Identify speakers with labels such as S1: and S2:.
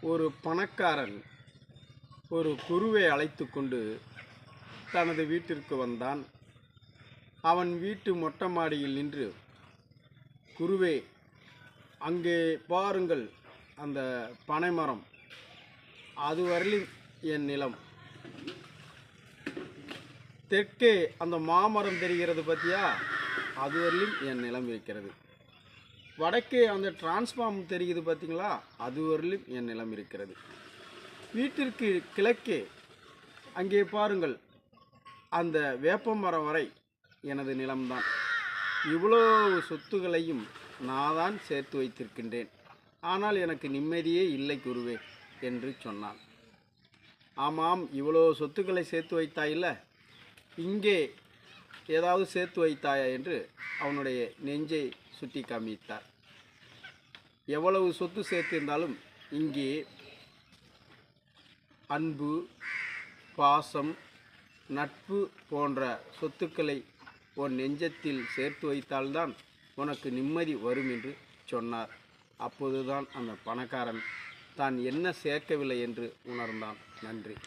S1: ஒரு பணக்காரன் ஒரு குருவை அழைத்து கொண்டு தனது வீட்டிற்கு வந்தான். அவன் வீட்டு மொட்டை மாடியில் நின்று குருவே அங்கே பாருங்கள் அந்த பனைமரம். அதுவரையிலும் என் நிலம். தெற்கே அந்த மாமரம் தெரிகிறது பார்த்தியா அதுவரையிலும் என் நிலம் இருக்கிறது. வடக்கே அந்த டிரான்ஸ்ஃபார்ம் தெரியுது பார்த்தீங்களா அதுவரையிலும் என் நிலம் இருக்கிறது. வீட்டிற்கு கிழக்கே அங்கே பாருங்கள் அந்த வேப்பமரம் வரை எனது நிலம்தான். இவ்வளோ சொத்துகளையும் நான் தான் சேர்த்து வைத்திருக்கின்றேன். ஆனால் எனக்கு நிம்மதியே இல்லை குருவே என்று சொன்னான். ஆமாம் இவ்வளோ சொத்துக்களை சேர்த்து வைத்தாயில்ல? இங்கே ஏதாவது சேர்த்து வைத்தாயா என்று அவனுடைய நெஞ்சை சுட்டி காமித்தார். எவ்வளவு சொத்து சேர்த்திருந்தாலும் இங்கே அன்பு பாசம் நட்பு போன்ற சொத்துக்களை உன் நெஞ்சத்தில் சேர்த்து வைத்தால்தான் உனக்கு நிம்மதி வரும் என்று சொன்னார். அப்போதுதான் அந்த பணக்காரன் தான் என்ன சேர்க்கவில்லை? என்று உணர்ந்தான். நன்றி.